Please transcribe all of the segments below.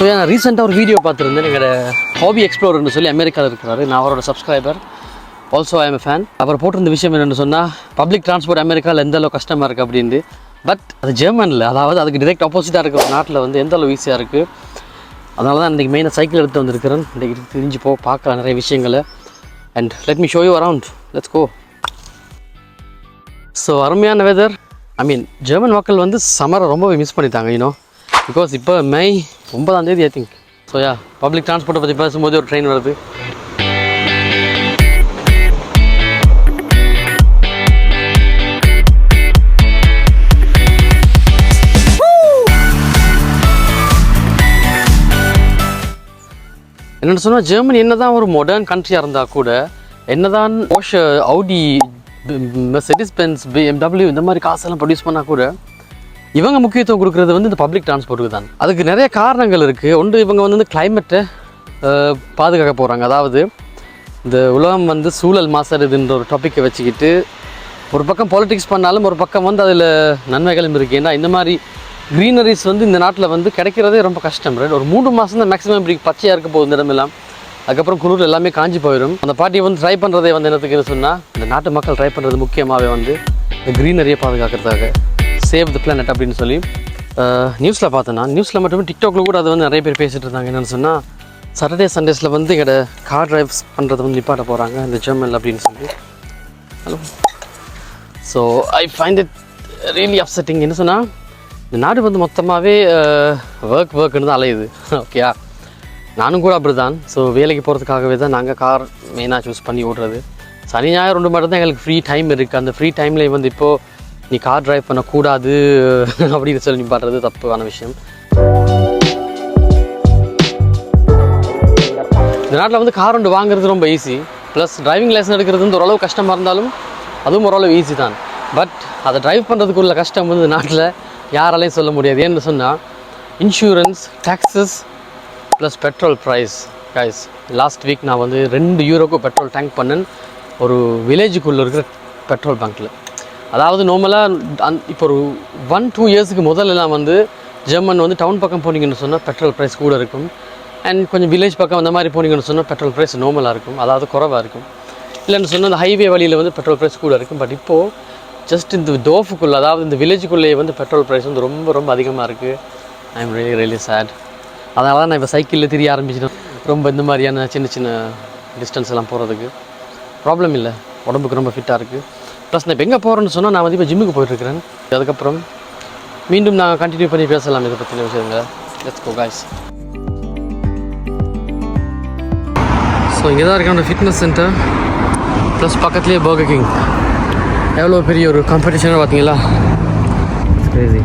So நான் ரீசெண்டாக ஒரு வீடியோ பார்த்துருந்தேன். எங்களோட ஹாபி எக்ஸ்ப்ளோர்னு சொல்லி அமெரிக்காவில் இருக்கிறாரு. நான் அவரோட subscriber also I am fan அவர் போட்டிருந்த விஷயம் என்னென்னு சொன்னால் பப்ளிக் டிரான்ஸ்போர்ட் அமெரிக்காவில் எந்த அளவு கஷ்டமாக இருக்குது அப்படின்னு பட் அது ஜெர்மனில் அதாவது அதுக்கு டிரெக்ட் ஆப்போசிட்டாக இருக்கிற ஒரு நாட்டில் வந்து எந்த அளவு ஈஸியாக இருக்குது அதனால தான் இன்றைக்கி மெயினாக சைக்கிள் எடுத்து வந்திருக்கிறேன். இன்றைக்கி தெரிஞ்சு போ பார்க்கலாம் நிறைய விஷயங்களை. And let me show you around let's go so அருமையான வெதர் ஐ மீன் ஜெர்மன் மக்கள் வந்து சம்மரை ரொம்பவே மிஸ் பண்ணிட்டாங்க யூனோ பிகாஸ் இப்போ மே ஒன்பதாம் தேதி I think so ya public டிரான்ஸ்போர்ட்டை பற்றி பேசும்போது ஒரு ட்ரெயின் வருது. என்னென்னு சொன்னால் ஜெர்மனி என்னதான் ஒரு மாடர்ன் கண்ட்ரியாக இருந்தால் கூட என்னதான் ஓஷ Audi Mercedes Benz Benz BMW இந்த மாதிரி காசெல்லாம் ப்ரொடியூஸ் பண்ணால் கூட இவங்க முக்கியத்துவம் கொடுக்குறது வந்து இந்த பப்ளிக் டிரான்ஸ்போர்ட்டுக்கு தான். அதுக்கு நிறைய காரணங்கள் இருக்குது ஒன்று இவங்க வந்து இந்த கிளைமேட்டை பாதுகாக்க போகிறாங்க அதாவது இந்த உலகம் வந்து சூழல் மாசடைதுன்ற ஒரு டாப்பிக்கை வச்சுக்கிட்டு ஒரு பக்கம் பாலிட்டிக்ஸ் பண்ணாலும் ஒரு பக்கம் வந்து அதில் நன்மைகளும் இருக்குது ஏன்னா இந்த மாதிரி க்ரீனரிஸ் வந்து இந்த நாட்டில் வந்து கிடைக்கிறதே ரொம்ப கஷ்டம். ரைட் ஒரு மூணு மாதம் தான் மேக்ஸிமம் இப்படி பச்சையாக இருக்க போகுது இந்த இடமெல்லாம் அதுக்கப்புறம் குளிர் எல்லாமே காஞ்சி போயிடும் அந்த பாட்டி வந்து ட்ரை பண்ணுறதே வந்து என்னத்துக்குன்னு சொன்னால் இந்த நாட்டு மக்கள் ட்ரை பண்ணுறது முக்கியமாகவே வந்து இந்த க்ரீனரியை பாதுகாக்கிறதுக்காக. சேவ் தி பிளானட் அப்படின்னு சொல்லி நியூஸில் பார்த்தேன் நான் நியூஸில் மட்டுமே டிக்டாக்ல கூட அது வந்து நிறைய பேர் பேசிகிட்டு இருந்தாங்க. என்னென்னு சொன்னால் சாட்டர்டே சண்டேஸில் வந்து எங்களோட கார் டிரைவ்ஸ் பண்ணுறது வந்து நிப்பாட்ட போகிறாங்க இந்த ஜெர்மனில் அப்படின்னு சொல்லி. Hello so I find it really upsetting என்ன சொன்னால் இந்த நாடு வந்து மொத்தமாகவே ஒர்க் ஒர்க்குன்னு தான் அலையுது. ஓகேயா நானும் கூட அப்படி தான் ஸோ வேலைக்கு போகிறதுக்காகவே தான் நாங்கள் கார் மெயினாக சூஸ் பண்ணி ஓடுறது. சனி ஞாயிறு ரெண்டு மட்டும் தான் எங்களுக்கு ஃப்ரீ டைம் இருக்குது அந்த ஃப்ரீ டைமில் வந்து இப்போது நீ கார் டிரைவ் பண்ணக்கூடாது அப்படின்னு சொல்லி பாடுறது தப்பான விஷயம். இந்த நாட்டில் வந்து கார் ஒன்று வாங்குறது ரொம்ப ஈஸி ப்ளஸ் டிரைவிங் லைசன்ஸ் எடுக்கிறது வந்து ஓரளவு கஷ்டமாக இருந்தாலும் அதுவும் ஓரளவு ஈஸி தான். பட் அதை டிரைவ் பண்ணுறதுக்குள்ள கஷ்டம் வந்து இந்த நாட்டில் யாராலையும் சொல்ல முடியாது. ஏன்னு சொன்னால் insurance taxes plus petrol price guys last week நான் வந்து ரெண்டு யூரோக்கு பெட்ரோல் டேங்க் பண்ணேன். ஒரு வில்லேஜுக்குள்ளே இருக்கிற பெட்ரோல் பங்க்கில் அதாவது நார்மலாக அந் இப்போ ஒரு ஒன் டூ இயர்ஸுக்கு முதல்லலாம் வந்து ஜெர்மன் வந்து டவுன் பக்கம் போனீங்கன்னு சொன்னால் பெட்ரோல் ப்ரைஸ் கூட இருக்கும். அண்ட் கொஞ்சம் வில்லேஜ் பக்கம் அந்த மாதிரி போனீங்கன்னு சொன்னால் பெட்ரோல் ப்ரைஸ் நார்மலாக இருக்கும். அதாவது குறவாக இருக்கும். இல்லைன்னு சொன்னால் அந்த ஹைவே வழியில் வந்து பெட்ரோல் ப்ரைஸ் கூட இருக்கும். பட் இப்போது ஜஸ்ட் இந்த டோஃபுக்குள்ளே அதாவது இந்த வில்லேஜுக்குள்ளேயே வந்து பெட்ரோல் ப்ரைஸ் வந்து ரொம்ப ரொம்ப அதிகமாக இருக்குது I am really really sad அதனால தான் நான் இப்போ சைக்கிளில் திரிய ஆரம்பிச்சிட்டேன். ரொம்ப இந்த மாதிரியான சின்ன சின்ன டிஸ்டன்ஸ் எல்லாம் போகிறதுக்கு ப்ராப்ளம் இல்லை. உடம்புக்கு ரொம்ப ஃபிட்டாக இருக்குது ப்ளஸ் நான் இப்போ எங்கே போகிறேன்னு சொன்னால் நான் வந்து இப்போ ஜிம்முக்கு போயிட்டுருக்கிறேன். அதுக்கப்புறம் மீண்டும் நாங்கள் கண்டினியூ பண்ணி பேசலாம் இதை பற்றின விஷயங்களை. லெட்ஸ் கோ காய்ஸ் ஸோ இங்கே தான் இருக்கான ஃபிட்னஸ் சென்டர் ப்ளஸ் பக்கத்துலேயே பர்கர் கிங் எவ்வளோ பெரிய ஒரு காம்படிஷனாக பார்த்தீங்களா? கிரேசி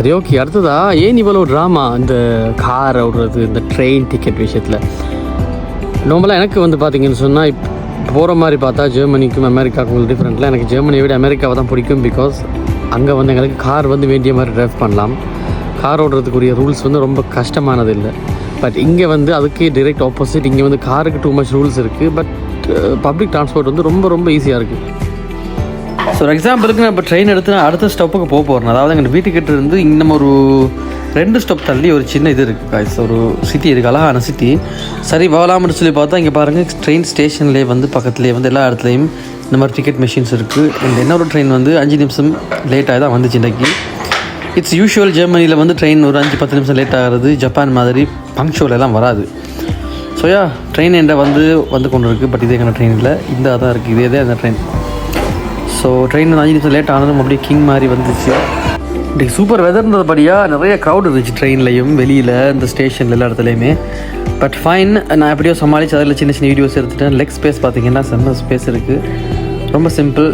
சரி ஓகே அடுத்ததா ஏன் இவ்வளோ ட்ராமா இந்த கார் ஓடுறது இந்த ட்ரெயின் டிக்கெட் விஷயத்தில்? நார்மலாக எனக்கு வந்து பார்த்தீங்கன்னு சொன்னால் இப்போ போகிற மாதிரி பார்த்தா ஜெர்மனிக்கும் அமெரிக்காவுக்கும் டிஃப்ரெண்ட்டில் எனக்கு ஜெர்மனியை விட அமெரிக்காவை தான் பிடிக்கும் பிகாஸ் அங்கே வந்து எங்களுக்கு கார் வந்து வேண்டிய மாதிரி ட்ரைவ் பண்ணலாம். கார் ஓடுறதுக்குரிய ரூல்ஸ் வந்து ரொம்ப கஷ்டமானது இல்லை. பட் இங்கே வந்து அதுக்கே டிரெக்ட் ஆப்போசிட் இங்கே வந்து காருக்கு டூ மச் ரூல்ஸ் இருக்குது பட் பப்ளிக் டிரான்ஸ்போர்ட் வந்து ரொம்ப ரொம்ப ஈஸியாக இருக்குது ஸோ ஒரு எக்ஸாம்பிளுக்கு நான் இப்போ ட்ரெயின் எடுத்து நான் அடுத்த ஸ்டாப்புக்கு போக போகிறேன் அதாவது எங்கள் வீட்டுக்கிட்ட இருந்து இன்னும் ஒரு ரெண்டு ஸ்டாப் தள்ளி ஒரு சின்ன இது இருக்குது காய்ஸ் ஒரு சிட்டி இருக்குது அழகான சிட்டி சரி போகலாம்னு சொல்லி பார்த்தா இங்கே பாருங்கள் ட்ரெயின் ஸ்டேஷன்லேயே வந்து பக்கத்துலேயே வந்து எல்லா இடத்துலையும் இந்த மாதிரி டிக்கெட் மிஷின்ஸ் இருக்குது அண்ட் இன்னொரு ட்ரெயின் வந்து அஞ்சு நிமிஷம் லேட்டாக தான் வந்துச்சு இன்றைக்கி இட்ஸ் யூஷுவல் ஜெர்மனியில் வந்து ட்ரெயின் ஒரு அஞ்சு பத்து நிமிஷம் லேட் ஆகிறது ஜப்பான் மாதிரி பங்க்ஷுவலெல்லாம் வராது. ஸோயா ட்ரெயின் என்ற வந்து வந்து கொண்டு இருக்குது பட் இதே எங்கள் ட்ரெயின் இல்லை இந்த தான் இருக்குது இதே தான் அந்த ட்ரெயின் ஸோ ட்ரெயின் அஞ்சு நிமிஷம் லேட் ஆனதும் அப்படியே கிங் மாதிரி வந்துச்சு. இன்றைக்கு சூப்பர் வெதர் இருந்ததுபடியாக நிறைய க்ரௌட் இருந்துச்சு ட்ரெயின்லையும் வெளியில் இந்த ஸ்டேஷனில் எல்லா இடத்துலையுமே. பட் ஃபைன் நான் எப்படியோ சமாளித்து அதில் சின்ன சின்ன வீடியோஸ் எடுத்துட்டேன். லெக் ஸ்பேஸ் பார்த்தீங்கன்னா செம்ம ஸ்பேஸ் இருக்குது ரொம்ப சிம்பிள்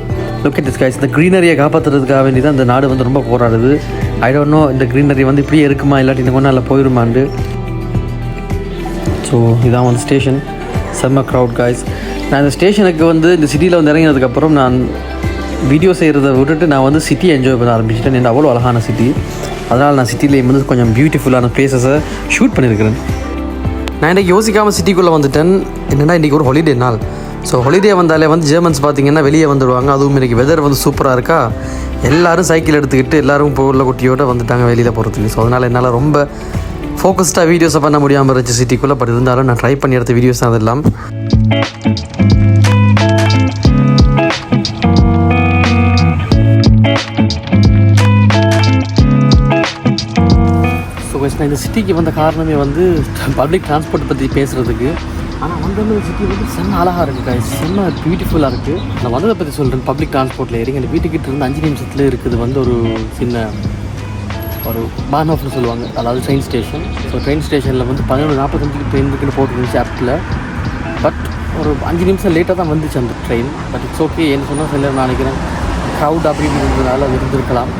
லுக் அட் ஸ்கைஸ் இந்த க்ரீனரியை காப்பாற்றுறதுக்காக வேண்டி தான் இந்த நாடு வந்து ரொம்ப போராடுது. ஐ டோன்ட் நோ இந்த க்ரீனரி வந்து இப்படியே இருக்குமா? இல்லாட்டி இந்த கொண்டு நல்லா போயிருமாண்டு ஸோ இதான் வந்து ஸ்டேஷன் செம்ம க்ரௌட் காய்ஸ் நான் இந்த ஸ்டேஷனுக்கு வந்து இந்த சிட்டியில் வந்து இறங்கினதுக்கப்புறம் நான் வீடியோ செய்கிறத விட்டுட்டு நான் வந்து சிட்டி என்ஜாய் பண்ண ஆரம்பிச்சிட்டேன். இந்த அவ்வளோ அழகான சிட்டி அதனால் நான் சிட்டிலேயும் வந்து கொஞ்சம் பியூட்டிஃபுல்லான பிளேசஸை ஷூட் பண்ணியிருக்கிறேன். நான் இன்றைக்கி யோசிக்காமல் சிட்டிக்குள்ளே வந்துட்டேன். என்னென்னா இன்றைக்கி ஒரு ஹாலிடே நாள். ஸோ ஹாலிடே வந்தாலே வந்து ஜெர்மன்ஸ் பார்த்தீங்கன்னா வெளியே வந்துடுவாங்க அதுவும் இன்றைக்கி வெதர் வந்து சூப்பராக இருக்கா? எல்லாரும் சைக்கிள் எடுத்துக்கிட்டு எல்லாரும் இப்போ உள்ள குட்டியோடு வந்துட்டாங்க வெளியில் போகிறதுக்கு ஸோ அதனால் என்னால் ரொம்ப ஃபோக்கஸ்டாக வீடியோஸை பண்ண முடியாமல் இருந்துச்சு சிட்டிக்குள்ளே பட் இருந்தாலும் நான் ட்ரை பண்ணி எடுத்த வீடியோஸ் தான் அதெல்லாம். நான் இந்த சிட்டிக்கு வந்த காரணமே வந்து பப்ளிக் டிரான்ஸ்போர்ட் பற்றி பேசுகிறதுக்கு ஆனால் வந்த சிட்டி வந்து செம்ம அழகாக இருக்குது guys. செம்ம பியூட்டிஃபுல்லாக இருக்குது நான் வந்ததை பற்றி சொல்கிறேன் பப்ளிக் டிரான்ஸ்போர்ட்டில் ஏறி எங்கள் வீட்டுக்கிட்ட இருந்து அஞ்சு நிமிஷத்தில் இருக்குது வந்து ஒரு சின்ன ஒரு பான் ஆஃப்னு சொல்லுவாங்க. அதாவது ட்ரெயின் ஸ்டேஷன் ஸோ ட்ரெயின் ஸ்டேஷனில் வந்து பதினொன்று நாற்பத்தஞ்சுக்கு ட்ரெயின் இருக்குன்னு போட்டுருந்துச்சு ஆப்பில் பட் ஒரு அஞ்சு நிமிஷம் லேட்டாக தான் வந்துச்சு அந்த ட்ரெயின் பட் இட்ஸ் ஓகே என்ன சொன்னால் சில நினைக்கிறேன் க்ரௌட் அப்படி இருந்ததுனால அது இருந்திருக்கலாம்.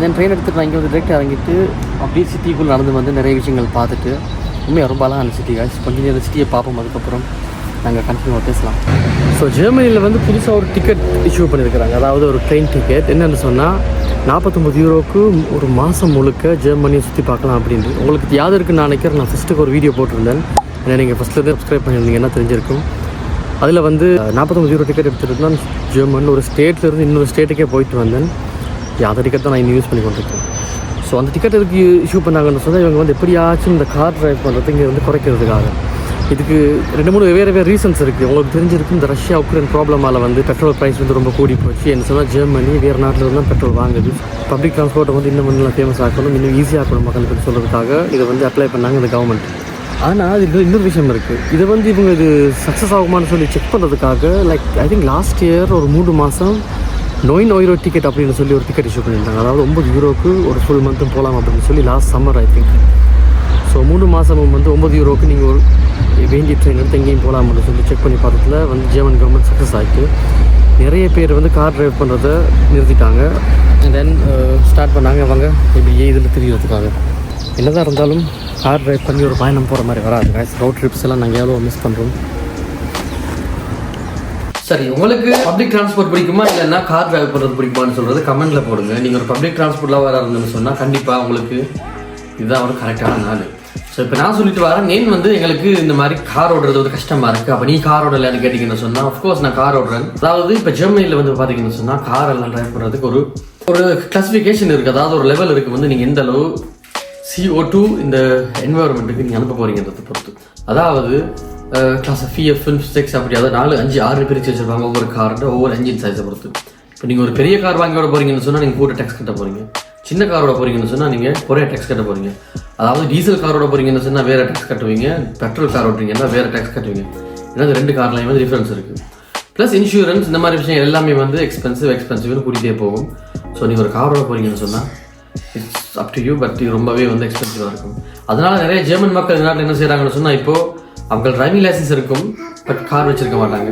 தென் ட்ரெயின் எடுத்துகிட்டு நான் இங்கே வந்து டிரெக்ட் இறங்கிட்டு அப்படியே சிட்டிக்குள்ளே நடந்து வந்து நிறைய விஷயங்கள் பார்த்துட்டு உண்மையாக ரொம்ப அழகான சிட்டி காய்ஸ் கொஞ்சம் நேரம் சிட்டியை பார்ப்போம் அதுக்கப்புறம் நாங்கள் கண்டினியூவாக பேசலாம். ஸோ ஜெர்மனியில் வந்து புதுசாக ஒரு டிக்கெட் இஷ்யூ பண்ணியிருக்கிறாங்க அதாவது ஒரு ட்ரெயின் டிக்கெட் என்னென்னு சொன்னால் நாற்பத்தொம்பது யூரோக்கு ஒரு மாதம் முழுக்க ஜெர்மனியை சுற்றி பார்க்கலாம் அப்படின்ட்டு. உங்களுக்கு யாவது இருக்குன்னு நான் நினைக்கிறேன். நான் ஃபஸ்ட்டுக்கு ஒரு வீடியோ போட்டிருந்தேன். ஏன்னா நீங்கள் ஃபஸ்ட்லேருந்து சப்ஸ்கிரைப் பண்ணியிருந்தீங்கன்னா தெரிஞ்சிருக்கும். அதில் வந்து நாற்பத்தொம்பது யூரோ டிக்கெட் எடுத்துகிட்டு தான் ஜெர்மன் ஒரு ஸ்டேட்லேருந்து இன்னொரு ஸ்டேட்டுக்கே போயிட்டு வந்தேன். அந்த டிக்கெட் தான் நான் யூஸ் பண்ணி கொண்டிருக்கேன் ஸோ அந்த டிக்கெட் எதுக்கு இஷ்யூ பண்ணாங்கன்னு சொன்னால் இவங்க வந்து எப்படியாச்சும் இந்த கார் டிரைவ் பண்ணுறது இங்கே வந்து குறைக்கிறதுக்காக. இதுக்கு ரெண்டு மூணு வேறு வேறு ரீசன்ஸ் இருக்குது உங்களுக்கு தெரிஞ்சிருக்கு இந்த ரஷ்யா உக்ரைன் ப்ராப்ளமால் வந்து பெட்ரோல் ப்ரைஸ் வந்து ரொம்ப கூடி போச்சு. என்ன சொன்னால் ஜெர்மனி வேறு நாட்டில் இருந்தால் தான் பெட்ரோல் வாங்குது. பப்ளிக் டிரான்ஸ்போர்ட்டை வந்து இன்னும் நல்லா ஃபேமஸ் ஆக்கணும் இன்னும் ஈஸியாக ஆக்கணும் மக்களுக்கு சொல்கிறதுக்காக இதை வந்து அப்ளை பண்ணாங்க இந்த கவர்மெண்ட் ஆனால் அது இன்னொரு விஷயம் இருக்குது இது வந்து இவங்க இது சக்ஸஸ் ஆகுமான்னு சொல்லி செக் பண்ணுறதுக்காக like I think last year ஒரு மூணு மாதம் நோய் நோயிரோ டிக்கெட் அப்படின்னு சொல்லி ஒரு டிக்கெட் இஷ்யூ பண்ணியிருந்தாங்க. அதாவது ஒம்பது யூரோக்கு ஒரு ஃபுல் மந்த்தும் போகலாம் அப்படின்னு சொல்லி last summer I think so மூணு மாதமும் வந்து ஒம்பது யூரோக்கு நீங்கள் ஒரு வேண்டிய ட்ரெயின் எடுத்து எங்கேயும் போகலாம் அப்படின்னு சொல்லி செக் பண்ணி பார்த்ததுல வந்து ஜெர்மன் கவர்மெண்ட் சக்ஸஸ் ஆகிட்டு நிறைய பேர் வந்து கார் டிரைவ் பண்ணுறத நிறுத்திட்டாங்க. தென் ஸ்டார்ட் uh, பண்ணாங்க அவங்க இப்படியே இதில் தெரியறதுக்காக? என்னதான் இருந்தாலும் கார் டிரைவ் பண்ணி ஒரு பயணம் போகிற மாதிரி வராது. Guys ரோட் ட்ரிப்ஸ் எல்லாம் நாங்கள் எவ்வளோ மிஸ் பண்ணுறோம் சரி உங்களுக்கு பப்ளிக் டிரான்ஸ்போர்ட் பிடிக்குமா? இல்லைன்னா கார் டிரைவ் பண்ணுறது பிடிக்குமான்னு சொல்கிறது கமெண்ட்ல போடுங்க. நீங்கள் ஒரு பப்ளிக் டிரான்ஸ்போர்ட்ல வர இருந்தேன்னு சொன்னால் கண்டிப்பாக உங்களுக்கு இதுதான் ஒரு கரெக்டான நாள். ஸோ இப்போ நான் சொல்லிட்டு வரேன் நேன் வந்து எங்களுக்கு இந்த மாதிரி கார் ஓடுறது வந்து கஷ்டமா இருக்கு. அப்போ நீ கார் ஓடலன்னு கேட்டிங்கன்னு சொன்னால் அஃப்கோர்ஸ் நான் கார் ஓடுறேன். அதாவது இப்போ ஜெர்மனியில் வந்து பார்த்தீங்கன்னு சொன்னால் கார் எல்லாம் டிரைவ் பண்ணுறதுக்கு ஒரு ஒரு கிளாசிஃபிகேஷன் இருக்குது அதாவது ஒரு லெவல் இருக்குது வந்து நீங்கள் எந்த அளவு சிஓ டூ இந்த என்வரன்மெண்ட்டுக்கு நீங்கள் அனுப்ப போறீங்கன்றதை பொறுத்து. அதாவது கிளாஸ் ஃபிஎஃப் ஃபிஃப்த் சிக்ஸ் அப்படி அதாவது நாலு அஞ்சு ஆறு பிரித்து வச்சுருப்பாங்க ஒவ்வொரு கார்டு ஒவ்வொரு இன்ஜின் சைஸை பொறுத்து இப்போ நீங்கள் ஒரு பெரிய கார் வாங்கி விட போறீங்கன்னு சொன்னால் நீங்கள் கூட டேக்ஸ் கட்ட போகிறீங்க சின்ன. காரோட போறீங்கன்னு சொன்னால் நீங்கள் ஒரே டேக்ஸ் கட்ட போறீங்க அதாவது டீசல் காரோட போறீங்கன்னு சொன்னால் வேற டேக்ஸ் கட்டுவீங்க பெட்ரோல் கார் ஓட்டுறீங்கன்னா வேற டேக்ஸ் கட்டுவீங்க ஏன்னா ரெண்டு கார்லையும் வந்து டிஃப்ரென்ஸ் இருக்குது ப்ளஸ் இன்சூரன்ஸ் இந்த மாதிரி விஷயம் எல்லாமே வந்து எக்ஸ்பென்சிவ் எக்ஸ்பென்சிவ்னு கூட்டிகிட்டே போகும் ஸோ நீங்கள் ஒரு காரோட போறீங்கன்னு சொன்னால் it's up to you but ரொம்பவே வந்து எக்ஸ்பென்சிவாக இருக்கும் அதனால நிறைய ஜெர்மன் மக்கள் இந்த நாட்டில் என்ன செய்கிறாங்கன்னு சொன்னால் இப்போ அவங்க டிரைவிங் லைசன்ஸ் இருக்கும் பட் கார் வச்சிருக்க மாட்டாங்க.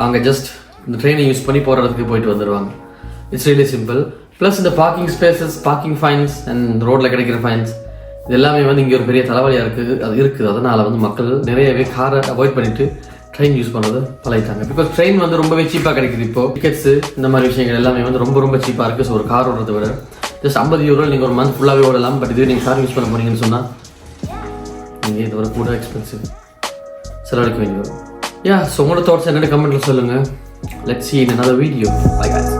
அவங்க ஜஸ்ட் இந்த ட்ரெயினை யூஸ் பண்ணி போகிறதுக்கு போயிட்டு வந்துடுவாங்க இட்ஸ் ரியலி சிம்பிள் ப்ளஸ் இந்த parking spaces parking fines and ரோட்டில் கிடைக்கிற ஃபைன்ஸ் இது எல்லாமே வந்து இங்கே ஒரு பெரிய தலைவலியாக இருக்குது. அது இருக்குது. அதனால் வந்து மக்கள் நிறையவே காரை அவாய்ட் பண்ணிட்டு ட்ரெயின் யூஸ் பண்ணுறது பழகிட்டாங்க. பிகாஸ் ட்ரெயின் வந்து ரொம்பவே சீப்பாக கிடைக்குது இப்போ. டிக்கெட்ஸ் இந்த மாதிரி விஷயங்கள் எல்லாமே வந்து ரொம்ப ரொம்ப சீப்பாக இருக்குது ஸோ ஒரு கார் ஓடுறத விட ஜஸ்ட் ஐம்பது யூரோ நீங்கள் ஒரு மந்த் ஃபுல்லாகவே ஓடலாம். பட் இது நீங்கள் கார் யூஸ் பண்ண போறீங்கன்னு சொன்னால் நீங்கள் இது ஒரு கூட எக்ஸ்பென்சிவ் செலவழிக்க வேண்டி யா ஸோ உங்களோட தாட்ஸ் என்னென்ன கமெண்ட்டில் சொல்லுங்கள் let's see in another video bye guys.